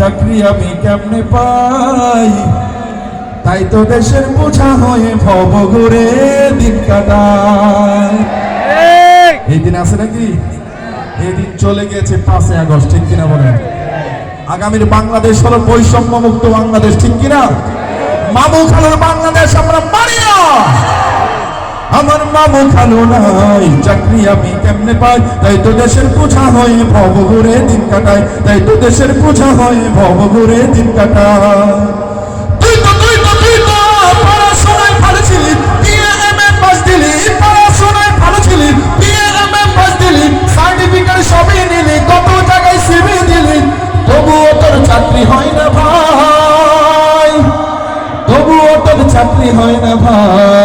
চাকরি আমি কেমনে পাই? তাই তো দেশের বোঝা হয়ে ভব ঘুরে দিন কাটায় এই দিন আছে নাকি? এই দিন চলে গেছে পাঁচই আগস্ট ঠিক কিনা বলেন? আগামীর বাংলাদেশ হলো বৈষম্য মুক্ত বাংলাদেশ ঠিক কিনা? মামু খালুর বাংলাদেশ আমরা না। মামু খালু নাই। চাকরি আমি কেমনে পাই? তাই তো দেশের হয়ে, ভব ঘুরে দিন তাই তো দেশের হয়ে, ভব ঘুরে দিন দিলি সার্টিফিকেট নিলি, কত দিলি। তবুও তোর হয় না ভাই, তবুও তোর চাকরি হয় না ভাই।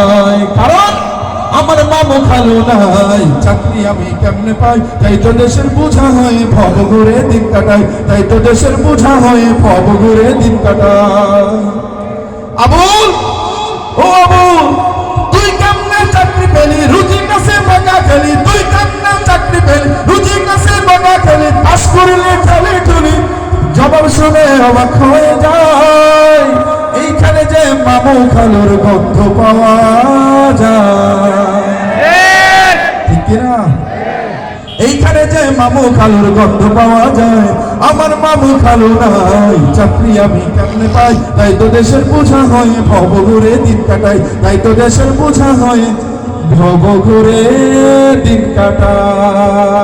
আমার মামু খালু নাই। চাকরি আমি কেমনে পাই? তাই তো দেশের বোঝা হয়ে ভব ঘুরে দিন কাটাই। তাই তো দেশের বোঝা হয়ে ভব ঘুরে দিন কাটাই। আবুল, ও আবুল, তুই কেমনে চাকরি পেলি? রুজি কাছে বাগা খেলি। তুই কেমনে চাকরি পেলি? রুজি কাছে বাগা খেলি। পাস করলে ঠেলি ঠুলি। জবাব শুনে অবাক হয়ে যায়। এইখানে যে মামু খালুর গন্ধ পাওয়া যায়। কিনা? এইখানে যে মামু খালুর গন্ধ পাওয়া যায়, আমার মামু খালু নাই। চাকরি আমি কেমনে পাই? তাই তো দেশের বোঝা হয় ভব ঘুরে দিন কাটাই। তাই তো দেশের বোঝা হয় ভব ঘুরে দিন কাটাই।